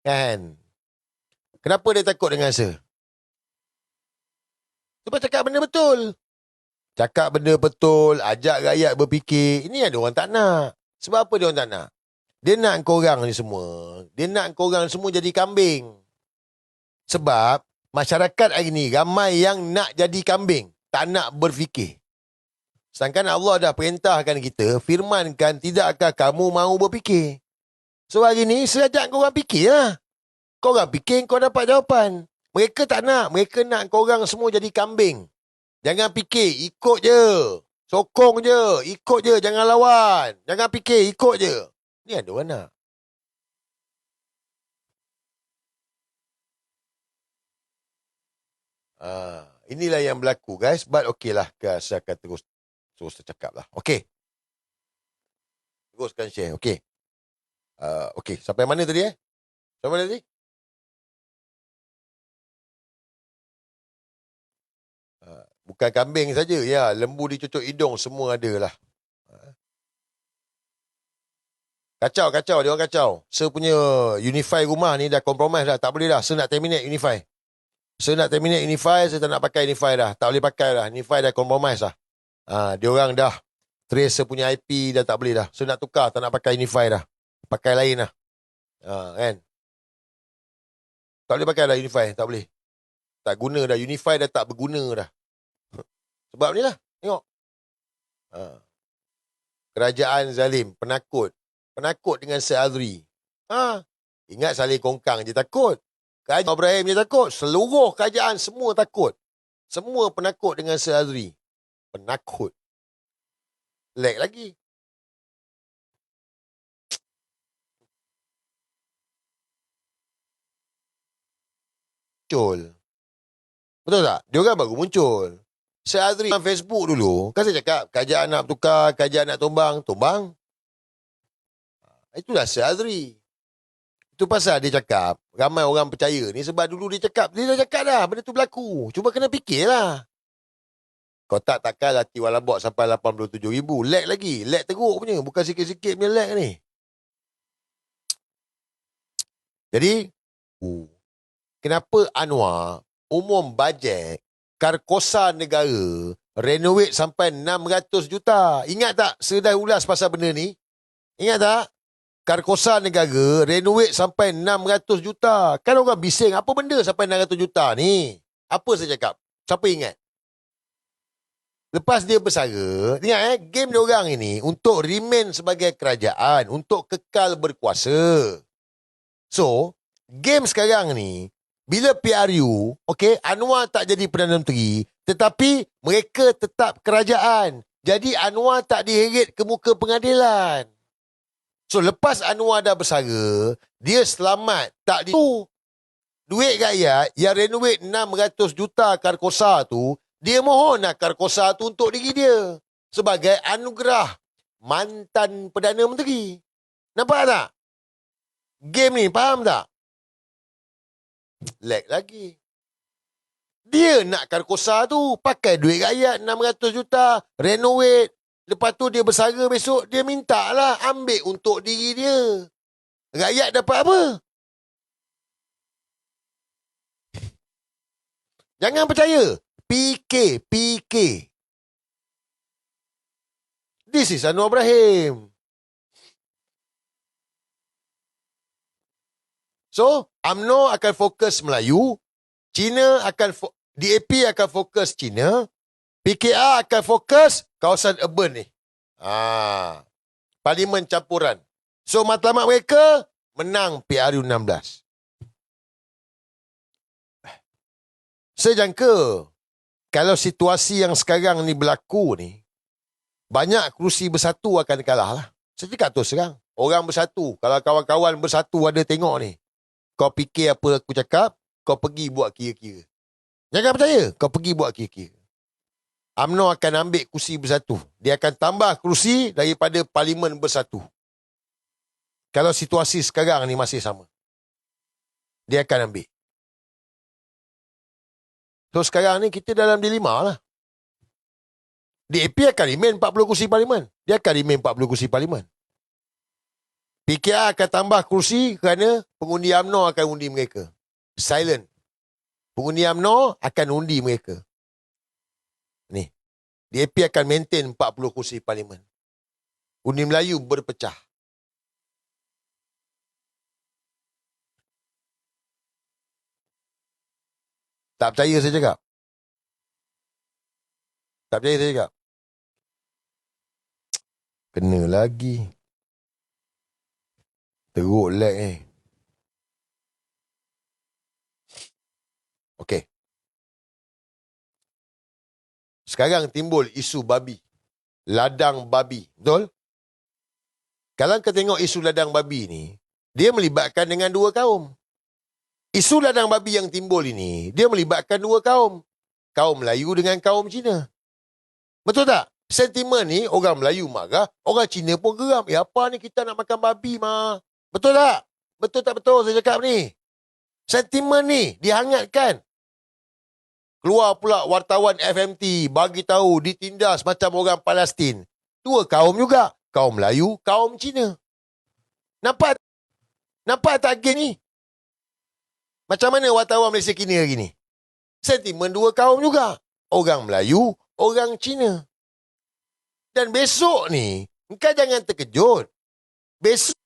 Kan? Kenapa dia takut dengan rasa? Sebab cakap benda betul. Cakap benda betul, ajak rakyat berfikir. Ini ada orang tak nak. Sebab apa orang tak nak? Dia nak korang ni semua. Dia nak korang semua jadi kambing. Sebab masyarakat hari ni ramai yang nak jadi kambing. Tak nak berfikir. Sedangkan Allah dah perintahkan kita, firmankan tidakkah kamu mahu berfikir. So hari ni, saya ajak korang fikir lah. Korang fikir, kau dapat jawapan. Mereka tak nak. Mereka nak korang semua jadi kambing. Jangan fikir, ikut je. Sokong je, ikut je, jangan lawan. Jangan fikir, ikut je. Ni ada orang nak. Ah, inilah yang berlaku guys. But okay lah. Saya akan terus terus cakap lah. Okay. Teruskan share. Okay. Uh, okay. Sampai mana tadi eh? Sampai mana tadi? Uh, bukan kambing saja. Ya, lembu dicucuk hidung semua ada lah. Kacau, kacau. Dia orang kacau. Saya punya Unify rumah ni dah compromise dah. Tak boleh dah. Saya nak terminate Unify. Saya nak terminate Unify. Saya tak nak pakai Unify dah. Tak boleh pakai dah. Unify dah compromise dah. Ha, dia orang dah trace saya punya IP dah tak boleh dah. Saya nak tukar. Tak nak pakai Unify dah. Pakai lain dah. Ha, kan? Tak boleh pakai dah Unify. Tak boleh. Tak guna dah. Unify dah tak berguna dah. Sebab ni lah. Tengok. Ha. Kerajaan zalim. Penakut. Penakut dengan Seazri. Ha. Ingat Salih Kongkang je takut. Kerajaan Ibrahim je takut. Seluruh kerajaan semua takut. Semua penakut dengan Seazri. Penakut. Lag lagi. Muncul. Betul tak? Dia orang baru muncul. Seazri dalam Facebook dulu. Kan saya cakap, kerajaan nak tukar, kerajaan nak tumbang. Tumbang. Itulah Syazri. Itu pasal dia cakap, ramai orang percaya ni sebab dulu dia cakap, dia dah cakap dah benda tu berlaku. Cuma kena fikirlah. Kau tak takkan lati walabok sampai 87 ribu. Lag lagi. Lag teruk punya. Bukan sikit-sikit punya lag ni. Jadi, kenapa Anwar umum bajet karkosa negara renovate sampai 600 juta? Ingat tak sedai ulas pasal benda ni? Ingat tak? Karkosa negara renovate sampai 600 juta. Kan orang bising, apa benda sampai 600 juta ni? Apa saya cakap? Siapa ingat? Lepas dia bersara, ingat eh, game dia orang ini untuk remain sebagai kerajaan, untuk kekal berkuasa. So, game sekarang ni, bila PRU, okay, Anwar tak jadi Perdana Menteri, tetapi mereka tetap kerajaan. Jadi Anwar tak diheret ke muka pengadilan. So lepas Anwar dah bersara, dia selamat. Tak di duit rakyat yang renovate 600 juta karkosa tu, dia mohon nak karkosa tu untuk diri dia. Sebagai anugerah mantan Perdana Menteri. Nampak tak? Game ni, faham tak? Lag lagi. Dia nak karkosa tu, pakai duit rakyat 600 juta, renovate, Lepas tu dia bersara besok, dia minta lah ambil untuk diri dia. Rakyat dapat apa? Jangan percaya. PK, PK. This is Anwar Ibrahim. So, UMNO akan fokus Melayu, China akan, DAP akan fokus China, PKR akan fokus kawasan urban ni. Ah, Parlimen campuran. So matlamat mereka menang PRU 16. Saya jangka kalau situasi yang sekarang ni berlaku ni banyak kerusi bersatu akan kalah lah. Saya cakap tu serang. Orang bersatu. Kalau kawan-kawan bersatu ada tengok ni. Kau fikir apa aku cakap, kau pergi buat kira-kira. Jangan percaya. Kau pergi buat kira-kira. UMNO akan ambil kursi bersatu. Dia akan tambah kursi daripada parlimen bersatu. Kalau situasi sekarang ni masih sama. Dia akan ambil. So sekarang ni kita dalam dilema lah. DAP akan remain 40 kursi parlimen. Dia akan remain 40 kursi parlimen. PKR akan tambah kursi kerana pengundi UMNO akan undi mereka. Silent. Pengundi UMNO akan undi mereka. Ni. DAP akan maintain 40 kursi parlimen. Undi Melayu berpecah. Tak percaya saya cakap. Tak percaya saya cakap. Kena lagi. Teruk lag ni. Okey. Sekarang timbul isu babi. Ladang babi. Betul? Kalau kita tengok isu ladang babi ni, dia melibatkan dengan dua kaum. Isu ladang babi yang timbul ini, dia melibatkan dua kaum. Kaum Melayu dengan kaum Cina. Betul tak? Sentimen ni, orang Melayu marah, orang Cina pun geram. Eh apa ni kita nak makan babi mah? Betul tak? Betul tak betul saya cakap ni? Sentimen ni dihangatkan. Keluar pula wartawan FMT bagi tahu ditindas macam orang Palestin. Dua kaum juga. Kaum Melayu, kaum Cina. Nampak? Nampak tak geng ni? Macam mana wartawan Malaysia kini hari ni? Sentimen dua kaum juga. Orang Melayu, orang Cina. Dan besok ni, engkau jangan terkejut. Besok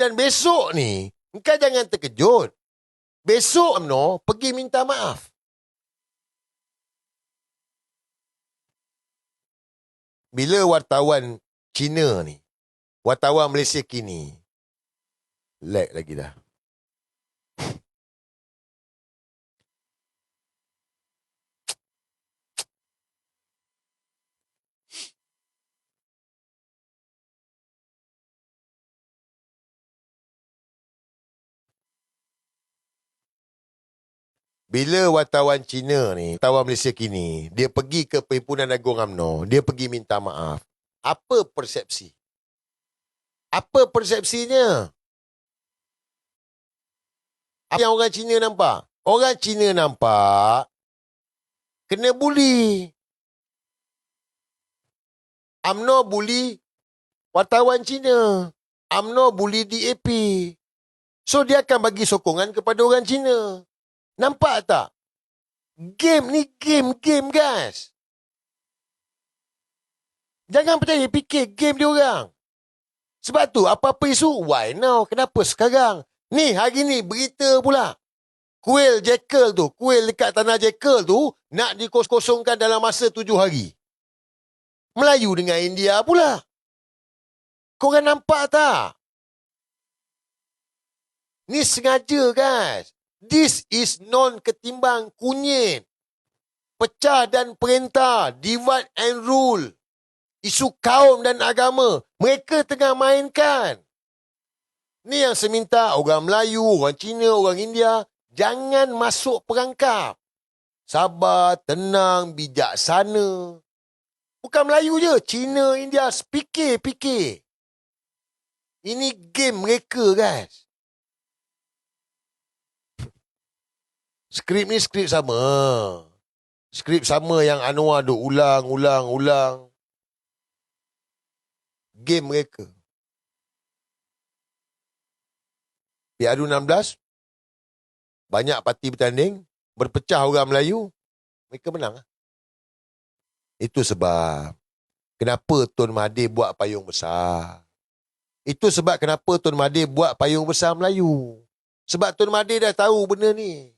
dan besok ni, engkau jangan terkejut. Besok no pergi minta maaf. Bila wartawan Cina ni, wartawan Malaysia kini, lag lagi dah. Bila wartawan Cina ni, wartawan Malaysia kini, dia pergi ke Perhimpunan Agung UMNO, dia pergi minta maaf. Apa persepsi? Apa persepsinya? Apa yang orang Cina nampak? Orang Cina nampak kena buli. UMNO buli wartawan Cina. UMNO buli DAP. So dia akan bagi sokongan kepada orang Cina. Nampak tak? Game ni game-game guys. Jangan percaya fikir game dia orang. Sebab tu apa-apa isu, why now? Kenapa sekarang? Ni hari ni berita pula. Kuil Jekyll tu, kuil dekat tanah Jekyll tu nak dikosongkan dalam masa tujuh hari. Melayu dengan India pula. Korang nampak tak? Ni sengaja guys. This is non ketimbang kunyit. Pecah dan perintah. Divide and rule. Isu kaum dan agama. Mereka tengah mainkan. Ni yang saya minta orang Melayu, orang Cina, orang India. Jangan masuk perangkap. Sabar, tenang, bijaksana. Bukan Melayu je. Cina, India. Fikir, fikir. Ini game mereka guys. Skrip ni skrip sama. Skrip sama yang Anwar duk ulang, ulang, ulang. Game mereka. Piadu 16, banyak parti bertanding, berpecah orang Melayu, mereka menang. Itu sebab kenapa Tun Mahathir buat payung besar. Itu sebab kenapa Tun Mahathir buat payung besar Melayu. Sebab Tun Mahathir dah tahu benda ni.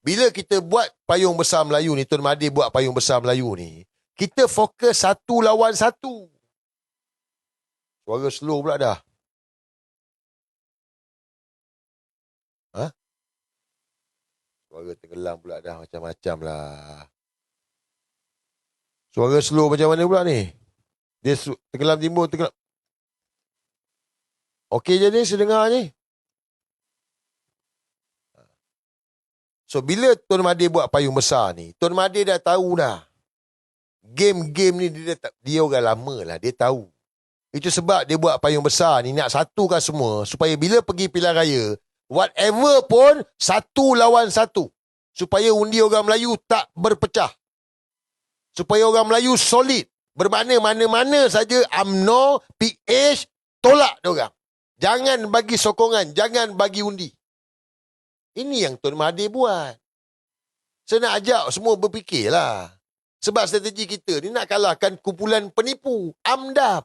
Bila kita buat payung besar Melayu ni, Tun Mahathir buat payung besar Melayu ni, kita fokus satu lawan satu. Suara slow pula dah. Ha? Suara tenggelam pula dah macam-macam lah. Suara slow macam mana pula ni? Dia tenggelam timbul, tenggelam. Okey je ni, saya dengar ni. So bila Tuan Mahathir buat payung besar ni, Tuan Mahathir dah tahu dah. Game-game ni dia, dia, dia orang lama lah, dia tahu. Itu sebab dia buat payung besar ni, nak satukan semua. Supaya bila pergi pilihan raya, whatever pun, satu lawan satu. Supaya undi orang Melayu tak berpecah. Supaya orang Melayu solid. Bermakna mana-mana saja UMNO, PH, tolak dia orang. Jangan bagi sokongan, jangan bagi undi. Ini yang Tuan Mahathir buat. Saya nak ajak semua berfikirlah. Sebab strategi kita ni nak kalahkan kumpulan penipu, AMDAP.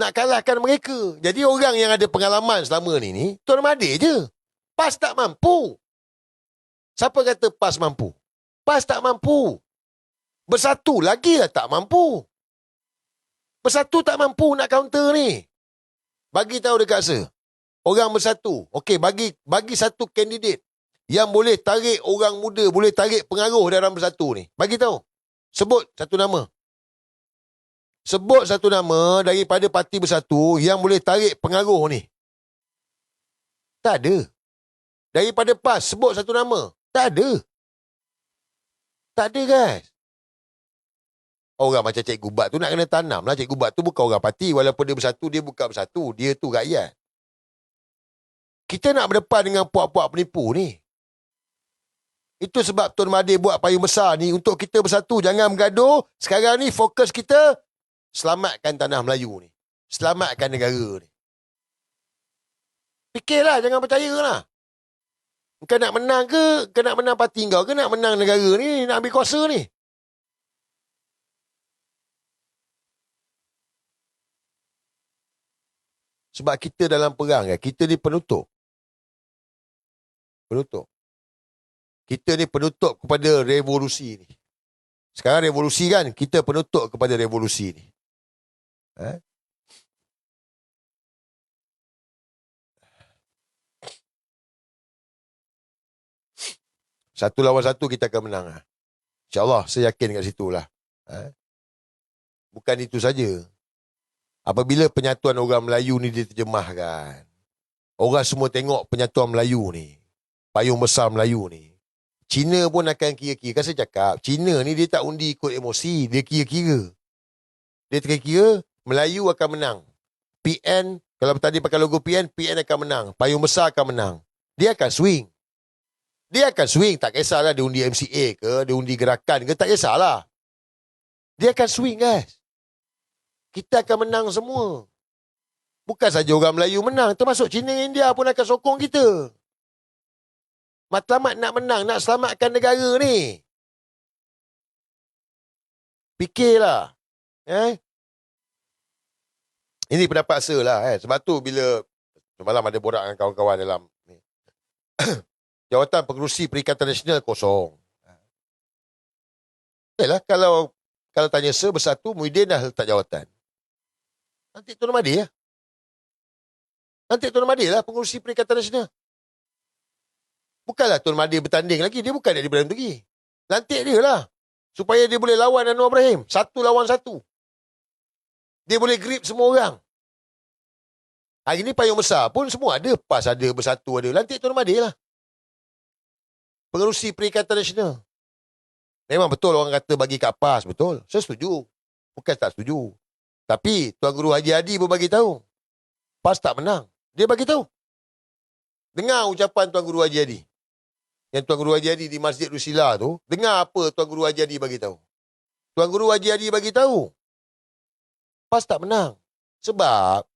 Nak kalahkan mereka. Jadi orang yang ada pengalaman selama ni ni, Tuan Mahathir je. PAS tak mampu. Siapa kata PAS mampu? PAS tak mampu. Bersatu lagi lah tak mampu. Bersatu tak mampu nak counter ni. Bagi tahu dekat saya. Orang bersatu. Okey, bagi bagi satu kandidat yang boleh tarik orang muda, boleh tarik pengaruh dalam bersatu ni. Bagi tahu. Sebut satu nama. Sebut satu nama daripada parti bersatu yang boleh tarik pengaruh ni. Tak ada. Daripada PAS, sebut satu nama. Tak ada. Tak ada guys. Orang macam Cik Gubat tu nak kena tanam lah. Cik Gubat tu bukan orang parti. Walaupun dia bersatu, dia bukan bersatu. Dia tu rakyat. Kita nak berdepan dengan puak-puak penipu ni. Itu sebab Tuan Mahathir buat payung besar ni untuk kita bersatu. Jangan bergaduh. Sekarang ni fokus kita selamatkan tanah Melayu ni. Selamatkan negara ni. Fikirlah, jangan percaya lah. Kau nak menang ke? Kau nak menang parti kau ke nak menang negara ni? Nak ambil kuasa ni? Sebab kita dalam perang kan, kita ni penutup. Penutup. Kita ni penutup kepada revolusi ni. Sekarang revolusi kan, kita penutup kepada revolusi ni. Eh? Satu lawan satu kita akan menang. Ah. InsyaAllah saya yakin kat situ lah. Eh? Bukan itu saja. Apabila penyatuan orang Melayu ni diterjemahkan, orang semua tengok penyatuan Melayu ni, payung besar Melayu ni, Cina pun akan kira-kira. Kan saya cakap, Cina ni dia tak undi ikut emosi, dia kira-kira. Dia kira-kira, Melayu akan menang. PN, kalau tadi pakai logo PN, PN akan menang. Payung besar akan menang. Dia akan swing. Dia akan swing, tak kisahlah dia undi MCA ke, dia undi gerakan ke, tak kisahlah. Dia akan swing guys kita akan menang semua. Bukan saja orang Melayu menang, termasuk China India pun akan sokong kita. Matlamat nak menang, nak selamatkan negara ni. Fikirlah. Eh? Ini pendapat saya lah. Eh. Sebab tu bila semalam ada borak dengan kawan-kawan dalam ni. Jawatan Pengerusi Perikatan Nasional kosong. Yalah, kalau kalau tanya saya bersatu, Muhyiddin dah letak jawatan. Nanti Tuan Mahdi ya. Nanti Tuan Mahdi lah pengurusi Perikatan Nasional. Bukanlah Tuan Mahdi bertanding lagi. Dia bukan Ibrahim Tugi. Nanti dia lah. Supaya dia boleh lawan Anwar Ibrahim. Satu lawan satu. Dia boleh grip semua orang. Hari ni payung besar pun semua ada. PAS ada, bersatu ada. Nanti Tuan Mahdi lah. Pengurusi Perikatan Nasional. Memang betul orang kata bagi kat PAS. Betul. Saya setuju. Bukan tak setuju. Tapi Tuan Guru Haji Adi pun bagi tahu. PAS tak menang. Dia bagi tahu. Dengar ucapan Tuan Guru Haji Adi. Yang Tuan Guru Haji Adi di Masjid Rusila tu, dengar apa Tuan Guru Haji Adi bagi tahu. Tuan Guru Haji Adi bagi tahu. PAS tak menang. Sebab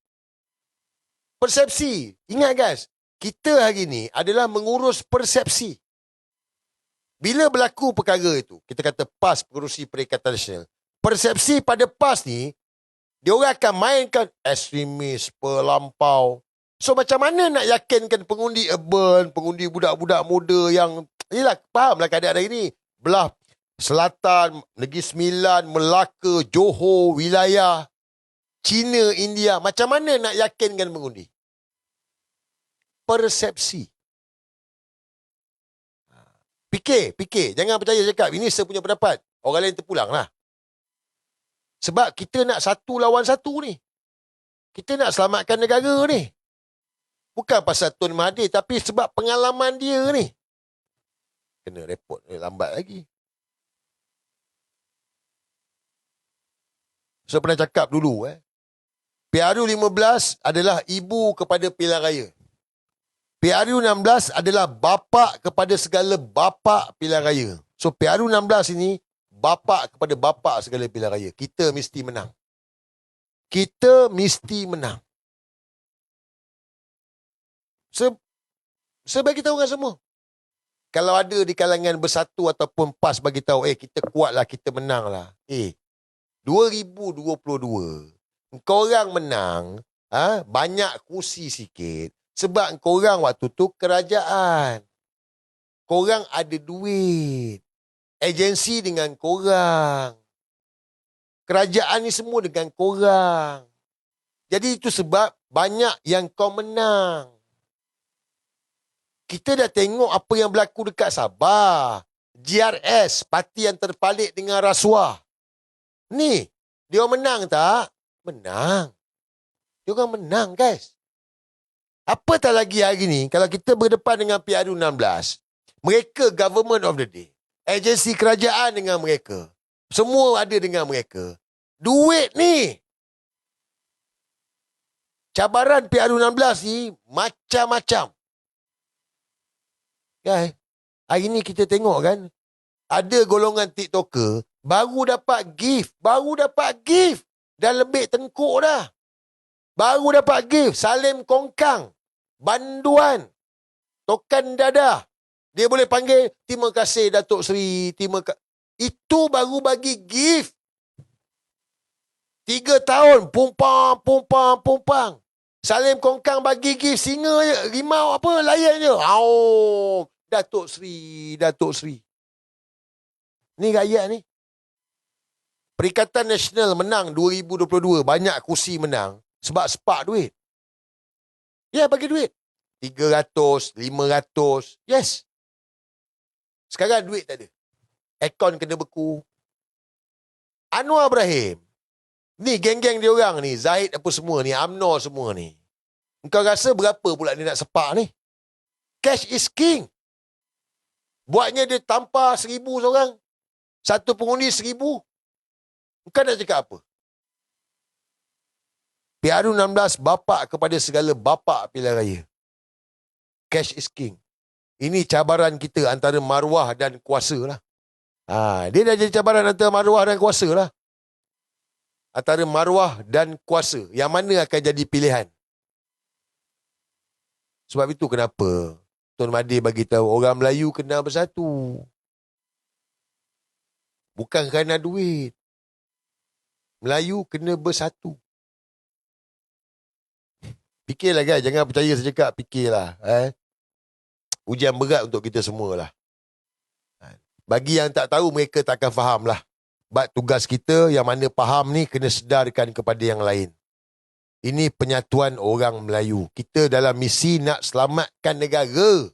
persepsi. Ingat guys, kita hari ni adalah mengurus persepsi. Bila berlaku perkara itu, kita kata PAS pengurusi Perikatan Nasional. Persepsi pada PAS ni dia orang akan mainkan ekstremis, pelampau. So macam mana nak yakinkan pengundi urban, pengundi budak-budak muda yang... Yelah, fahamlah keadaan hari ini. Belah selatan, Negeri Sembilan, Melaka, Johor, wilayah, China, India. Macam mana nak yakinkan pengundi? Persepsi. Fikir, fikir. Jangan percaya cakap. Ini saya punya pendapat. Orang lain terpulang lah. Sebab kita nak satu lawan satu ni. Kita nak selamatkan negara ni. Bukan pasal Tun Mahathir tapi sebab pengalaman dia ni. Kena repot ni lambat lagi. Saya pernah cakap dulu eh. PRU 15 adalah ibu kepada pilihan raya. PRU 16 adalah bapa kepada segala bapa pilihan raya. So PRU 16 ini bapa kepada bapa segala pilihan raya. Kita mesti menang. Kita mesti menang. Se, sebagi tahu orang semua. Kalau ada di kalangan bersatu ataupun PAS bagi tahu, eh kita kuatlah, kita menang lah. Eh, 2022, kau orang menang, ha, banyak kursi sikit. Sebab kau orang waktu tu kerajaan. Korang ada duit. Agensi dengan korang. Kerajaan ni semua dengan korang. Jadi itu sebab banyak yang kau menang. Kita dah tengok apa yang berlaku dekat Sabah. GRS, parti yang terpalit dengan rasuah. Ni, dia menang tak? Menang. Dia orang menang, guys. Apa tak lagi hari ni, kalau kita berdepan dengan PRU 16, mereka government of the day. Agensi kerajaan dengan mereka. Semua ada dengan mereka. Duit ni. Cabaran PRU16 ni macam-macam. Ya, hari ni kita tengok kan. Ada golongan TikToker baru dapat gift. Baru dapat gift. Dah lebih tengkuk dah. Baru dapat gift. Salim Kongkang. Banduan. Tokan dadah. Dia boleh panggil, terima kasih Datuk Seri, terima kasih. Itu baru bagi gift. Tiga tahun, pumpang, pumpang, pumpang. Salim Kongkang bagi gift singa je, rimau apa, layan je. Oh, Datuk Seri, Datuk Seri. Ni rakyat ni. Perikatan Nasional menang 2022, banyak kursi menang sebab sepak duit. Ya, bagi duit. 300, 500. Yes. Sekarang duit tak ada. Akaun kena beku. Anwar Ibrahim. Ni geng-geng dia orang ni. Zahid apa semua ni. Amnor semua ni. Engkau rasa berapa pula dia nak sepak ni? Cash is king. Buatnya dia tampar seribu seorang. Satu pengundi seribu. Engkau nak cakap apa? PRU 16 bapak kepada segala bapak pilihan raya. Cash is king. Ini cabaran kita antara maruah dan kuasa lah. Ha, dia dah jadi cabaran antara maruah dan kuasa lah. Antara maruah dan kuasa. Yang mana akan jadi pilihan. Sebab itu kenapa Tuan Mahathir bagi tahu orang Melayu kena bersatu. Bukan kerana duit. Melayu kena bersatu. Fikirlah guys, jangan percaya sejak fikirlah. Eh? ujian berat untuk kita semua lah. Bagi yang tak tahu, mereka tak akan faham lah. Sebab tugas kita yang mana faham ni kena sedarkan kepada yang lain. Ini penyatuan orang Melayu. Kita dalam misi nak selamatkan negara.